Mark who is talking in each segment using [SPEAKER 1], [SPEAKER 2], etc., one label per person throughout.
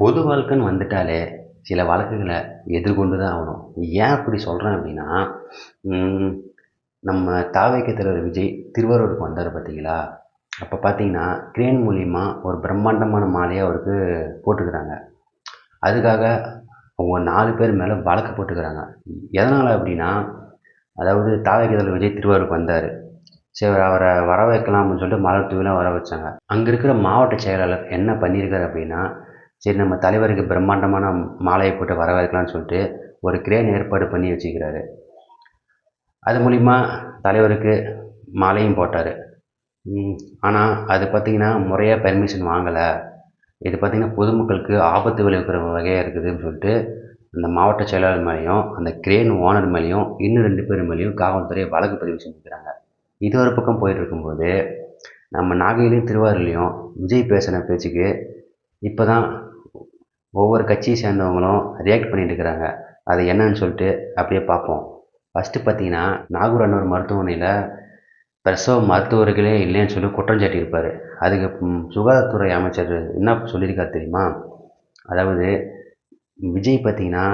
[SPEAKER 1] பொது வாழ்க்கைன்னு வந்துட்டாலே சில வழக்குகளை எதிர்கொண்டு தான் ஆகணும். ஏன் அப்படி சொல்கிறேன் அப்படின்னா நம்ம தாவேக்க தலைவர் விஜய் திருவாரூருக்கு வந்தார் பார்த்தீங்களா? அப்போ பார்த்தீங்கன்னா கிரேன் மூலிமா ஒரு பிரம்மாண்டமான மாலையை அவருக்கு போட்டுக்கிறாங்க. அதுக்காக அவங்க நாலு பேர் மேலே வழக்கு போட்டுக்கிறாங்க. எதனால் அப்படின்னா அதாவது தாவேக்க தலைவர் விஜய் திருவாரூருக்கு வந்தார். சரி அவரை வர வைக்கலாம் அப்படின்னு சொல்லிட்டு மலர் தூவிலாம் வர வச்சாங்க. அங்கே இருக்கிற மாவட்ட செயலாளர் என்ன பண்ணியிருக்காரு அப்படின்னா சரி நம்ம தலைவருக்கு பிரம்மாண்டமான மாலையை போட்டு வரவேற்கலான்னு சொல்லிட்டு ஒரு கிரேன் ஏற்பாடு பண்ணி வச்சுக்கிறாரு. அது மூலிமா தலைவருக்கு மாலையும் போட்டார். ஆனால் அது பார்த்திங்கன்னா முறையாக பெர்மிஷன் வாங்கலை. இது பார்த்திங்கன்னா பொதுமக்களுக்கு ஆபத்து விளைவிக்கிற வகையாக இருக்குதுன்னு சொல்லிட்டு அந்த மாவட்ட செயலாளர் மேலேயும் அந்த கிரேன் ஓனர் மேலேயும் இன்னும் ரெண்டு பேர் மேலேயும் காவல்துறை வழக்கு பதிவு செஞ்சுக்கிறாங்க. இது ஒரு பக்கம் போயிட்டு இருக்கும்போது நம்ம நாகையிலையும் திருவாரூர்லேயும் விஜய் பேசின பேச்சுக்கு இப்போ தான் ஒவ்வொரு கட்சியை சேர்ந்தவங்களும் ரியாக்ட் பண்ணிகிட்டு இருக்கிறாங்க. அது என்னன்னு சொல்லிட்டு அப்படியே பார்ப்போம். ஃபஸ்ட்டு பார்த்தீங்கன்னா நாகூர் அன்னூர் மருத்துவமனையில் பிரசவ மருத்துவர்களே இல்லைன்னு சொல்லி குற்றம் சாட்டியிருப்பார். அதுக்கு சுகாதாரத்துறை அமைச்சர் என்ன சொல்லியிருக்காரு தெரியுமா? அதாவது விஜய் பார்த்தீங்கன்னா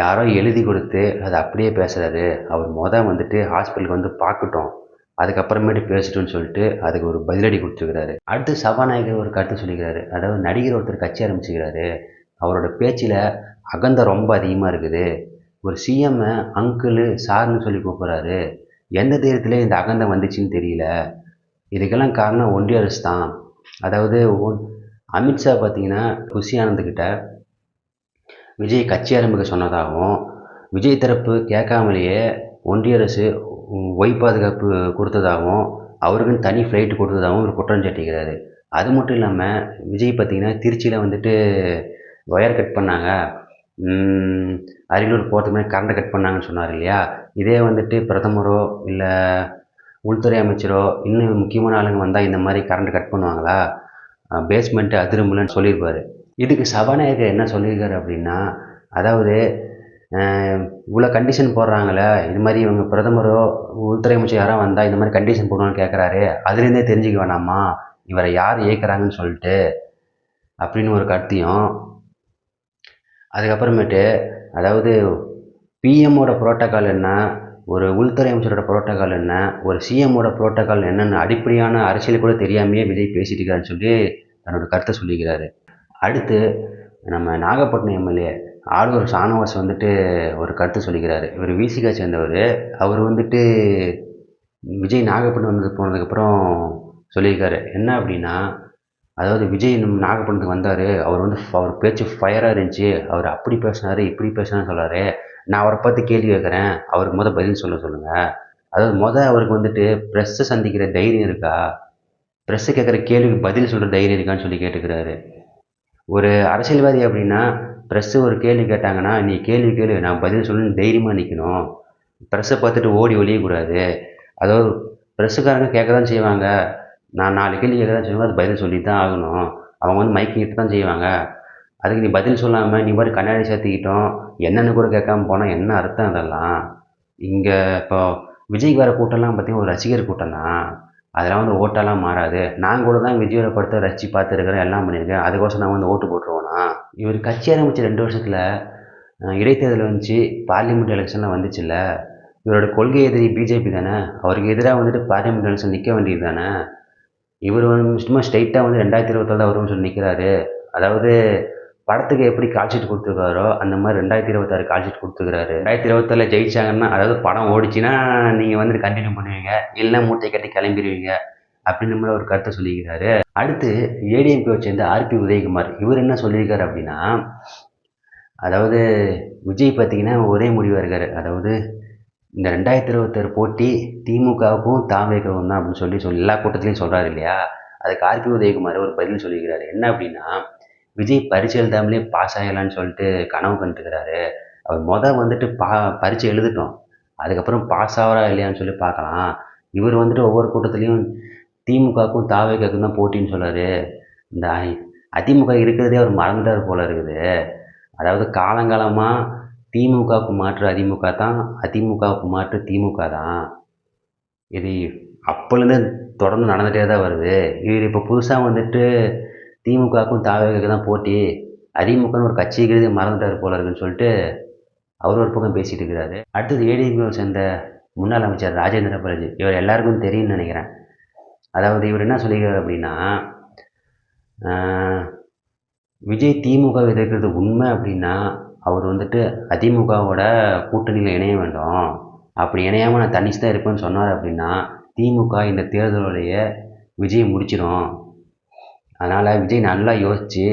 [SPEAKER 1] யாரோ எழுதி கொடுத்து அதை அப்படியே பேசுகிறாரு அவர் மொதல் வந்துட்டு ஹாஸ்பிட்டலுக்கு வந்து பார்க்கட்டும். அதுக்கப்புறமேட்டு பேசட்டும்னு சொல்லிட்டு அதுக்கு ஒரு பதிலடி கொடுத்துருக்கிறாரு. அடுத்து சபாநாயகர் ஒரு கருத்து சொல்லிக்கிறாரு. அதாவது நடிகர் ஒருத்தர் கட்சி ஆரம்பிச்சுக்கிறாரு. அவரோட பேச்சில் அகந்தை ரொம்ப அதிகமாக இருக்குது. ஒரு சிஎம்மை அங்கிள் சார்னு சொல்லி கூப்பிட்றாரு. எந்த தைரியத்துல இந்த அகந்தை வந்துச்சுன்னு தெரியல. இதுக்கெல்லாம் காரணம் ஒன்றிய அரசு தான். அதாவது அமித்ஷா பார்த்தீங்கன்னா குஷி ஆனந்துக்கிட்ட விஜய் கட்சி ஆரம்பிக்க சொன்னதாகவும் விஜய் தரப்பு கேட்காமலேயே ஒன்றிய அரசு ஒய் பாதுகாப்பு கொடுத்ததாகவும் அவருக்குன்னு தனி ஃப்ளைட் கொடுத்ததாகவும் ஒரு குற்றம் சாட்டிக்கிறாரு. அது மட்டும் இல்லாமல் விஜய் பார்த்தீங்கன்னா திருச்சியில் வந்துட்டு ஒயர் கட் பண்ணாங்க. அரியலூர் போகிறதுக்கு முன்னாடி கரண்ட்டை கட் பண்ணாங்கன்னு சொன்னார் இல்லையா? இதே வந்துட்டு பிரதமரோ இல்லை உள்துறை அமைச்சரோ இன்னும் முக்கியமான ஆளுங்க வந்தால் இந்த மாதிரி கரண்ட் கட் பண்ணுவாங்களா? பேஸ்மெண்ட்டு அதிரும்பலன்னு சொல்லியிருப்பார். இதுக்கு சபாநாயகர் என்ன சொல்லியிருக்காரு அப்படின்னா அதாவது இவ்வளோ கண்டிஷன் போடுறாங்களே இது மாதிரி இவங்க பிரதமரோ உள்துறை அமைச்சர் யாரோ வந்தால் இந்த மாதிரி கண்டிஷன் போடணும்னு கேட்குறாரு. அதுலேருந்தே தெரிஞ்சுக்க வேணாமா? இவரை யார் இயக்கிறாங்கன்னு சொல்லிட்டு அப்படின்னு ஒரு கருத்தையும் அதுக்கப்புறமேட்டு அதாவது பிஎம்மோட புரோட்டோக்கால் என்ன? ஒரு உள்துறை அமைச்சரோட புரோட்டோக்கால் என்ன? ஒரு சிஎம்மோட புரோட்டோக்கால் என்னென்னு அடிப்படையான அரசியல் கூட தெரியாமையே விஜய் பேசிட்டு இருக்காருன்னு சொல்லி தன்னோட கருத்தை சொல்லிக்கிறாரு. அடுத்து நம்ம நாகப்பட்டினம் எம்எல்ஏ ஆளுநர் சானவாஸ் வந்துட்டு ஒரு கருத்து சொல்லிக்கிறாரு. இவர் விசிகா சேர்ந்தவர். அவர் வந்துட்டு விஜய் நாகப்பட்டினம் வந்து போனதுக்கப்புறம் சொல்லியிருக்காரு. என்ன அப்படின்னா அதாவது விஜய் நம்ம நாகப்பட்டினத்துக்கு வந்தார் அவர் வந்து அவர் பேச்சு ஃபயராக இருந்துச்சு அவர் அப்படி பேசினார் இப்படி பேசினான்னு சொல்கிறாரு நான் அவரை பார்த்து கேள்வி கேட்குறேன் அவருக்கு முத பதில் சொல்ல சொல்லுங்கள் அதாவது முதல் அவருக்கு வந்துட்டு ப்ரெஸ்ஸை சந்திக்கிற தைரியம் இருக்கா? ப்ரெஸ்ஸு கேட்குற கேள்விக்கு பதில் சொல்கிற தைரியம் இருக்கான்னு சொல்லி கேட்டுக்கிறாரு. ஒரு அரசியல்வாதி அப்படின்னா ப்ரெஸ்ஸு ஒரு கேள்வி கேட்டாங்கன்னா நீ கேள்வி கேளு நான் பதில் சொல்லணும்னு தைரியமாக நிற்கணும் ப்ரெஸ்ஸை பார்த்துட்டு ஓடி ஒழியக்கூடாது அதாவது ப்ரெஸ்ஸுக்காரங்க கேட்க தான் செய்வாங்க. நான் நாலு கேள்வி கேட்க தான் அது பதில் சொல்லி தான் ஆகணும். அவங்க வந்து மைக்கிட்டு தான் செய்வாங்க. அதுக்கு நீ பதில் சொல்லாமல் நீ மாதிரி கண்ணாடி சேர்த்துக்கிட்டோம் என்னென்னு கூட கேட்காம போனால் என்ன அர்த்தம் அதெல்லாம்? இங்கே இப்போ விஜய்க்கு வர கூட்டம்லாம் பார்த்திங்கன்னா ஒரு ரசிகர் கூட்டம் தான் அதெல்லாம் வந்து ஓட்டெல்லாம் மாறாது. நான் கூட தான் விஜயோட படத்தை ரசித்து பார்த்துருக்குறேன் எல்லாம் பண்ணியிருக்கேன். அதுக்கோசரம் நான் வந்து ஓட்டு போட்டுருவேனா? இவர் கட்சி ஆரம்பித்த ரெண்டு வருஷத்தில் இடைத்தேர்தல் வந்துச்சு பார்லிமெண்ட் எலெக்ஷன்லாம் வந்துச்சுல்ல. இவரோட கொள்கை எதிரி பிஜேபி தானே? அவருக்கு எதிராக வந்துட்டு பார்லிமெண்ட் எலெக்ஷன் நிற்க வேண்டியது தானே? இவர் வந்து சும்மா ஸ்ட்ரைட்டாக வந்து ரெண்டாயிரத்தி இருபத்தாறு வரும்னு சொல்லி நிற்கிறாரு அதாவது படத்துக்கு எப்படி கால்ஷீட் கொடுத்துருக்காரோ அந்த மாதிரி ரெண்டாயிரத்தி இருபத்தாறு கால்ஷீட் கொடுத்துருக்காரு ரெண்டாயிரத்தி இருபத்தாறில் ஜெயிச்சாங்கன்னா அதாவது படம் ஓடிச்சுன்னா நீங்கள் வந்துட்டு கண்டினியூ பண்ணுவீங்க. இல்லைன்னா மூட்டை கட்டி கிளம்பிடுவீங்க அப்படின்னு மாதிரி ஒரு கருத்தை சொல்லியிருக்காரு அடுத்து ஏடிஎம்பி சேர்ந்த ஆர்பி உதயகுமார். இவர் என்ன சொல்லியிருக்காரு அப்படின்னா அதாவது விஜய் பார்த்தீங்கன்னா ஒரே முடிவாக இருக்கார். அதாவது இந்த ரெண்டாயிரத்தி இருபத்தாறு போட்டி திமுகவுக்கும் தாவேகவும் தான் அப்படின்னு சொல்லி சொல்லி எல்லா கூட்டத்துலையும் சொல்கிறாரு இல்லையா? அதுக்கு ஆர்பி உதயகுமார் ஒரு பதில் சொல்லியிருக்கிறாரு என்ன அப்படின்னா விஜய் பரிச்சை எழுதாமலே பாஸ் ஆகலான்னு சொல்லிட்டு கனவு கண்டுக்கிறாரு. அவர் மொதல் வந்துட்டு பா பரிச்சை எழுதிட்டோம். அதுக்கப்புறம் பாஸ் ஆகிறா இல்லையான்னு சொல்லி பார்க்கலாம். இவர் வந்துட்டு ஒவ்வொரு கூட்டத்துலேயும் திமுகவுக்கும் தாவேக்காவுக்கும் தான் போட்டின்னு சொல்கிறாரு இந்த அதிமுக இருக்கிறதே அவர் மறந்துட்டார் போல இருக்குது. அதாவது காலங்காலமாக திமுகவுக்கு மாற்று அதிமுக தான் அதிமுகவுக்கு மாற்று திமுக தான். இது அப்போலேருந்து தொடர்ந்து நடந்துகிட்டே தான் வருது. இவர் இப்போ புதுசாக வந்துட்டு திமுகவுக்கும் தாவேக்கு தான் போட்டி. அதிமுகன்னு ஒரு கட்சி இருக்கிறது மறந்துட்டார் போல இருக்குன்னு சொல்லிட்டு அவர் ஒரு பக்கம் பேசிகிட்டு இருக்கிறாரு. அடுத்தது ஏடிஎம்கே சேர்ந்த முன்னாள் அமைச்சர் ராஜேந்திர பாலாஜி இவர் எல்லாருக்கும் தெரியும்னு நினைக்கிறேன். அதாவது இவர் என்ன சொல்லியிருக்காரு அப்படின்னா விஜய் திமுக எதிர்க்கிறது உண்மை அப்படின்னா அவர் வந்துட்டு அதிமுகவோட கூட்டணியில் இணைய வேண்டும். அப்படி இணையாமல் நான் தனிச்சு தான் இருப்பேன்னு சொன்னார் அப்படின்னா திமுக இந்த தேர்தலுடைய விஜய் முடிச்சிடும் அதனால் விஜய் நல்லா யோசித்து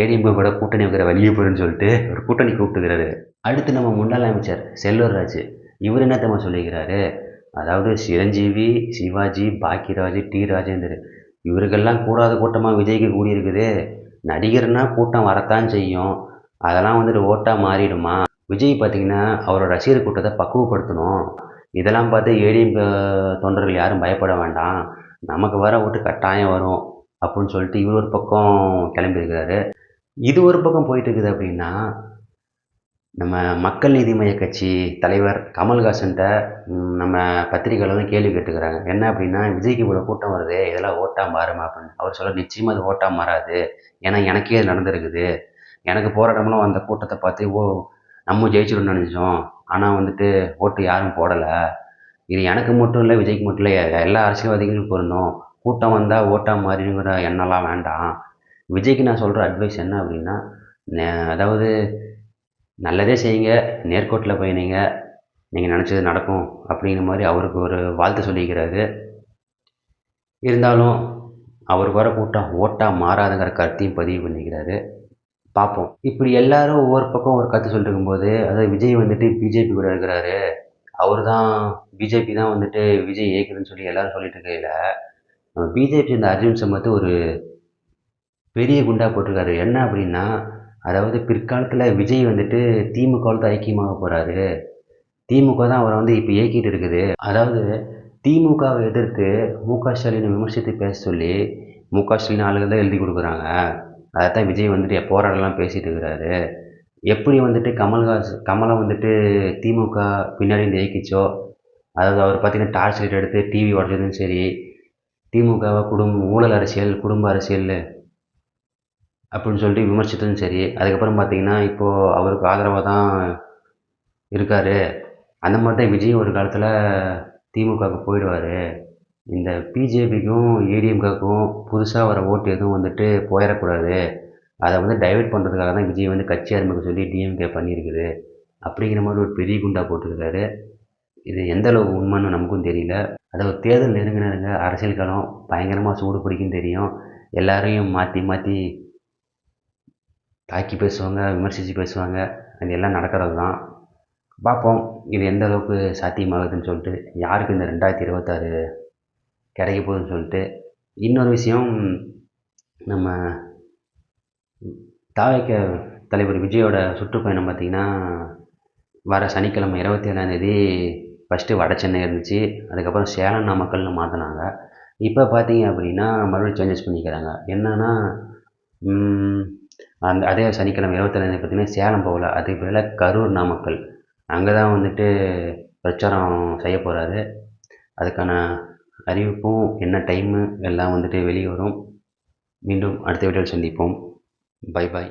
[SPEAKER 1] ஏடிஎம்கே கூட கூட்டணி வைக்கிற வெளியே போயிடுன்னு சொல்லிட்டு ஒரு கூட்டணி கூப்பிட்டுக்கிறாரு. அடுத்து நம்ம முன்னாள் அமைச்சர் செல்லூர் ராஜு இவர் என்ன தம்ம சொல்லிக்கிறாரு? அதாவது சிரஞ்சீவி சிவாஜி பாக்கியராஜ் டி ராஜேந்தர் இவருக்கெல்லாம் கூடாத கூட்டமாக விஜய்க்கு கூடியிருக்குது. நடிகர்னால் கூட்டம் வரத்தான் செய்யும். அதெல்லாம் வந்துட்டு ஓட்டாக மாறிடுமா? விஜய் பார்த்தீங்கன்னா அவரோட ரசிகர் கூட்டத்தை பக்குவப்படுத்தணும். இதெல்லாம் பார்த்து ஏடிஎம் தொண்டர்கள் யாரும் பயப்பட வேண்டாம். நமக்கு வர ஓட்டு கட்டாயம் வரும் அப்படின்னு சொல்லிட்டு இவர் ஒரு பக்கம் கிளம்பியிருக்கிறாரு. இது ஒரு பக்கம் போயிட்டு இருக்குது அப்படின்னா நம்ம மக்கள் நீதி மைய கட்சி தலைவர் கமல்ஹாசன்கிட்ட நம்ம பத்திரிகையாளர்களும் கேள்வி கேட்டுக்கிறாங்க. என்ன அப்படின்னா விஜய்க்கு இவ்வளோ கூட்டம் வருது இதெல்லாம் ஓட்டாக மாறுமா அப்படின்னு. அவர் சொல்ல நிச்சயமாக அது ஓட்டாக மாறாது. ஏன்னா எனக்கே அது நடந்திருக்குது. எனக்கு போகிற அந்த கூட்டத்தை பார்த்து ஓ நம்ம ஜெயிச்சிடும்னு நினச்சோம். ஆனால் வந்துட்டு ஓட்டு யாரும் போடலை. இது எனக்கு மட்டும் இல்லை விஜய்க்கு மட்டும் இல்லை எல்லா அரசியல்வாதிகளுக்கும் பொருந்தும். கூட்டம் வந்தால் ஓட்டாக மாறிங்கிற எண்ணெல்லாம் வேண்டாம். விஜய்க்கு நான் சொல்கிற அட்வைஸ் என்ன அப்படின்னா நே- அதாவது நல்லதே செய்யுங்க நேர்கோட்டில் பயணிங்க நீங்கள் நினச்சது நடக்கும் அப்படிங்கிற மாதிரி அவருக்கு ஒரு வாழ்த்து சொல்லிக்கிறாரு. இருந்தாலும் அவருக்கு வர கூட்டம் ஓட்டாக மாறாதுங்கிற கருத்தையும் பதிவு பண்ணிக்கிறாரு. பார்ப்போம். இப்படி எல்லாரும் ஒவ்வொரு பக்கம் ஒரு கருத்து சொல்லிட்டு இருக்கும்போது அதாவது விஜய் வந்துட்டு பிஜேபி கூட இருக்கிறாரு. அவர் தான் பிஜேபி தான் வந்துட்டு விஜய் ஏற்குதுன்னு சொல்லி எல்லாரும் சொல்லிட்டு இருக்கையில் நம்ம பிஜேபி இந்த அர்ஜுன் சம்பத்து ஒரு பெரிய குண்டா போட்டிருக்காரு. என்ன அப்படின்னா அதாவது பிற்காலத்தில் விஜய் வந்துட்டு திமுகவில் ஐக்கியமாக போகிறாரு திமுக தான் அவரை வந்து இப்போ இயக்கிட்டு இருக்குது. அதாவது திமுகவை எதிர்த்து மு க ஸ்டாலினை விமர்சித்து பேச சொல்லி மு க ஸ்டாலின் ஆளுகள் தான் எழுதி கொடுக்குறாங்க. அதைத்தான் விஜய் வந்துட்டு போராடலாம் பேசிகிட்டு இருக்கிறாரு. எப்படி வந்துட்டு கமல்ஹாஸ் கமலை வந்துட்டு திமுக பின்னாடி இருந்து இயக்கிச்சோ அதாவது அவர் பார்த்திங்கன்னா டார்ச் லைட் எடுத்து டிவி உடச்சதும் சரி திமுகவை குடும்ப ஊழல் அரசியல் குடும்ப அரசியல் அப்படின்னு சொல்லிட்டு விமர்சித்ததும் சரி அதுக்கப்புறம் பார்த்திங்கன்னா இப்போது அவருக்கு ஆதரவாக தான் இருக்கார். அந்த மாதிரி தான் விஜய் ஒரு காலத்தில் திமுகவுக்கு போயிடுவார். இந்த பிஜேபிக்கும் ஏடிஎம்காக்கும் புதுசாக வர ஓட்டு எதுவும் வந்துட்டு போயிடக்கூடாது. அதை வந்து டைவெர்ட் பண்ணுறதுக்காக தான் விஜய் வந்து கட்சி ஆரம்பிக்க சொல்லி டிஎம்கே பண்ணியிருக்குது. அப்படிங்கிற மாதிரி ஒரு பெரிய குண்டா போட்டிருக்காரு. இது எந்த அளவுக்கு உண்மைன்னு நமக்கும் தெரியல. அதாவது தேர்தல் நெருங்கினாருங்க அரசியல் காலம் பயங்கரமாக சூடு பிடிக்கும் தெரியும். எல்லாரையும் மாற்றி மாற்றி தாக்கி பேசுவாங்க விமர்சித்து பேசுவாங்க. அது எல்லாம் நடக்கிறது தான். பார்ப்போம். இது எந்த அளவுக்கு சாத்தியமாகுதுன்னு சொல்லிட்டு யாருக்கு இந்த ரெண்டாயிரத்தி இருபத்தாறு கிடைக்க போகுதுன்னு சொல்லிட்டு இன்னொரு விஷயம் நம்ம தாவைக்க தலைவர் விஜயோட சுற்றுப்பயணம் பார்த்திங்கன்னா வர சனிக்கிழமை இருபத்தி ஏழாந்தேதி ஃபஸ்ட்டு வட சென்னை இருந்துச்சு. அதுக்கப்புறம் சேலம் நாமக்கல்னு மாற்றினாங்க இப்போ பார்த்தீங்க அப்படின்னா மறுபடியும் சேஞ்சஸ் பண்ணிக்கிறாங்க. என்னன்னா அந்த அதே சனிக்கிழமை இருபத்தேழாந்தேதி பார்த்தீங்கன்னா சேலம் போகல. அதுக்கு பதிலாக கரூர் நாமக்கல். அங்கே தான் வந்துட்டு பிரச்சாரம் செய்ய போகிறாரு அதுக்கான அறிவிப்பும் என்ன டைமு எல்லாம் வந்துட்டு வெளியே வரும். மீண்டும் அடுத்த வீடியோவில் சந்திப்போம். Bye bye